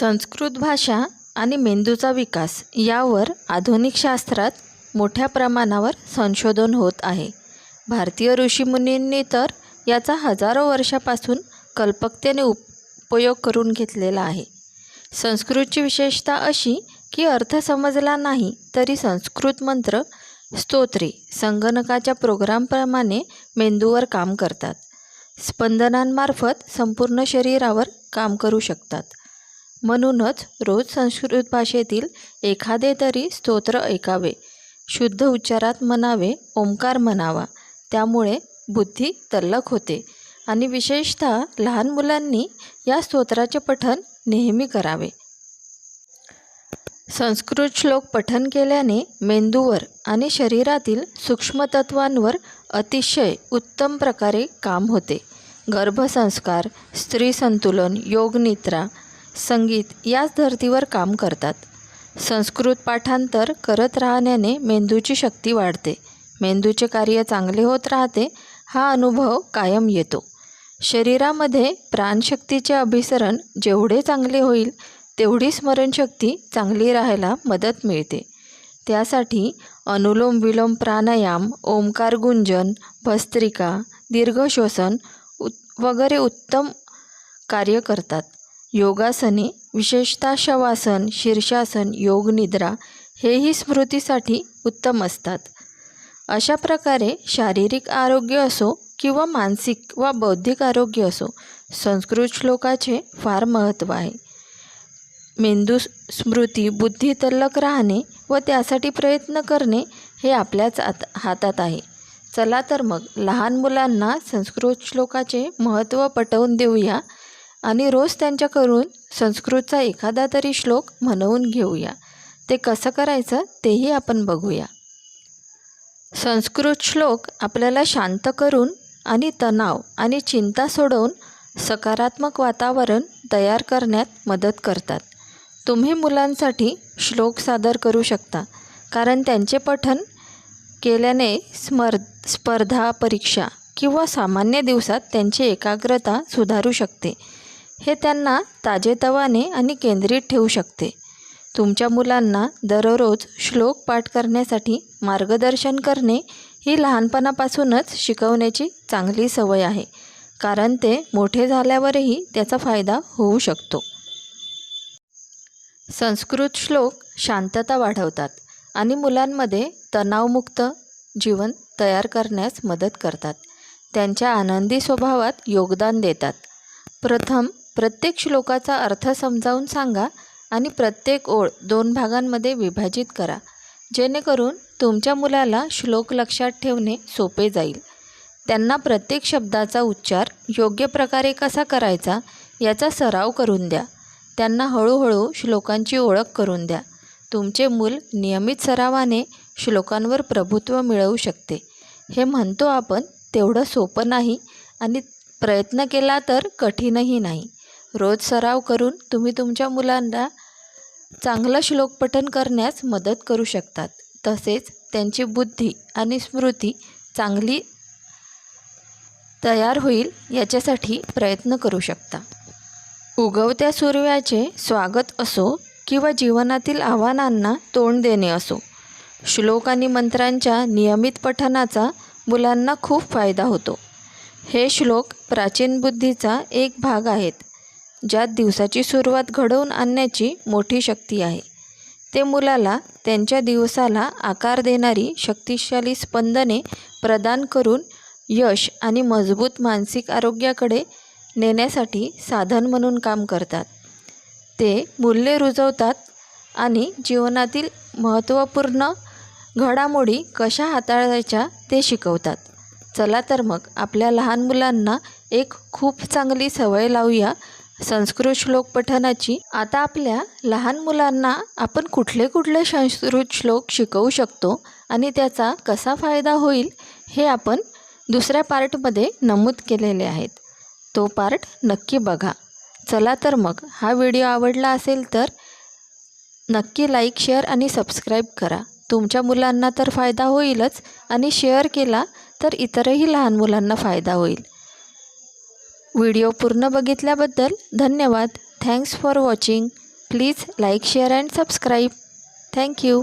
संस्कृत भाषा आणि मेंदूचा विकास यावर आधुनिक शास्त्रात मोठ्या प्रमाणावर संशोधन होत आहे. भारतीय ऋषीमुनींनी तर याचा हजारो वर्षापासून कल्पकतेने उपयोग करून घेतलेला आहे. संस्कृतची विशेषता अशी की अर्थ समजला नाही तरी संस्कृत मंत्र स्तोत्रे संगणकाच्या प्रोग्रामप्रमाणे मेंदूवर काम करतात. स्पंदनांमार्फत संपूर्ण शरीरावर काम करू शकतात. म्हणूनच रोज संस्कृत भाषेतील एखादे तरी स्तोत्र ऐकावे. शुद्ध उच्चारात म्हणावे ओंकार म्हणावा. त्यामुळे बुद्धी तल्लख होते. आणि विशेषतः लहान मुलांनी या स्तोत्राचे पठन नेहमी करावे. संस्कृत श्लोक पठन केल्याने मेंदूवर आणि शरीरातील सूक्ष्मतत्वांवर अतिशय उत्तम प्रकारे काम होते. गर्भसंस्कार स्त्री संतुलन योगनिद्रा संगीत याच धर्तीवर काम करतात. संस्कृत पाठांतर करत राहण्याने मेंदूची शक्ती वाढते. मेंदूचे कार्य चांगले होत राहते हा अनुभव कायम येतो. शरीरामध्ये प्राणशक्तीचे अभिसरण जेवढे चांगले होईल तेवढी स्मरणशक्ती चांगली राहायला मदत मिळते. त्यासाठी अनुलोम विलोम प्राणायाम ओंकार गुंजन भस्त्रिका दीर्घश्वसन उत वगैरे उत्तम कार्य करतात. योगासने विशेषतः शवासन शीर्षासन योगनिद्रा हेही स्मृतीसाठी उत्तम असतात. अशा प्रकारे शारीरिक आरोग्य असो किंवा मानसिक वा बौद्धिक आरोग्य असो संस्कृत श्लोकाचे फार महत्त्व आहे. मेंदू स्मृती बुद्धी तल्लक राहणे व त्यासाठी प्रयत्न करणे हे आपल्याच आत हातात आहे. चला तर मग लहान मुलांना संस्कृत श्लोकाचे महत्त्व पटवून देऊया. आणि रोज त्यांच्याकडून संस्कृतचा एखादा तरी श्लोक म्हणवून घेऊया. ते कसं करायचं तेही आपण बघूया. संस्कृत श्लोक आपल्याला शांत करून आणि तणाव आणि चिंता सोडवून सकारात्मक वातावरण तयार करण्यात मदत करतात. तुम्ही मुलांसाठी श्लोक सादर करू शकता कारण त्यांचे पठन केल्याने स्मर स्पर्धा परीक्षा किंवा सामान्य दिवसात त्यांची एकाग्रता सुधारू शकते. हे त्यांना ताजेतवाने आणि केंद्रित ठेवू शकते. तुमच्या मुलांना दररोज श्लोक पाठ करण्यासाठी मार्गदर्शन करणे ही लहानपणापासूनच शिकवण्याची चांगली सवय आहे कारण ते मोठे झाल्यावरही त्याचा फायदा होऊ शकतो. संस्कृत श्लोक शांतता वाढवतात आणि मुलांमध्ये तणावमुक्त जीवन तयार करण्यास मदत करतात. त्यांच्या आनंदी स्वभावात योगदान देतात. प्रथम प्रत्येक श्लोकाचा अर्थ समजावून सांगा आणि प्रत्येक ओळ दोन भागांमध्ये विभाजित करा. जेणेकरून तुमच्या मुलाला श्लोक लक्षात ठेवणे सोपे जाईल. त्यांना प्रत्येक शब्दाचा उच्चार योग्य प्रकारे कसा करायचा याचा सराव करून द्या. त्यांना हळूहळू श्लोकांची ओळख करून द्या. तुमचे मूल नियमित सरावाने श्लोकांवर प्रभुत्व मिळवू शकते. हे म्हणतो आपण तेवढं सोपं नाही आणि प्रयत्न केला तर कठीणही नाही. रोज सराव करून तुम्ही तुमच्या मुलांना चांगलं श्लोकपठन करण्यास मदत करू शकतात. तसेच त्यांची बुद्धी आणि स्मृती चांगली तयार होईल याच्यासाठी प्रयत्न करू शकता. उगवत्या सूर्याचे स्वागत असो किंवा जीवनातील आव्हानांना तोंड देणे असो श्लोक आणि मंत्रांच्या नियमित पठणाचा मुलांना खूप फायदा होतो. हे श्लोक प्राचीन बुद्धीचा एक भाग आहेत. ज्यात दिवसाची सुरुवात घडवून आणण्याची मोठी शक्ती आहे. ते मुलाला त्यांच्या दिवसाला आकार देणारी शक्तिशाली स्पंदने प्रदान करून यश आणि मजबूत मानसिक आरोग्याकडे नेण्यासाठी साधन म्हणून काम करतात. ते मूल्ये रुजवतात आणि जीवनातील महत्त्वपूर्ण घडामोडी कशा हाताळायच्या ते शिकवतात. चला तर मग आपल्या लहान मुलांना एक खूप चांगली सवय लावूया संस्कृत श्लोक पठनाची आता आपल्या लहान मुलांना आपण कुठले कुठले संस्कृत श्लोक शिकवू शकतो आणि त्याचा कसा फायदा होईल हे आपण दुसऱ्या पार्टमध्ये नमूद केलेले आहेत. तो पार्ट नक्की बघा. चला तर मग हा व्हिडिओ आवडला असेल तर नक्की लाईक शेअर आणि सबस्क्राईब करा. तुमच्या मुलांना तर फायदा होईलच आणि शेअर केला तर इतरही लहान मुलांना फायदा होईल. व्हिडिओ पूर्ण बघितल्याबद्दल धन्यवाद. Thanks for watching please like share and subscribe thank you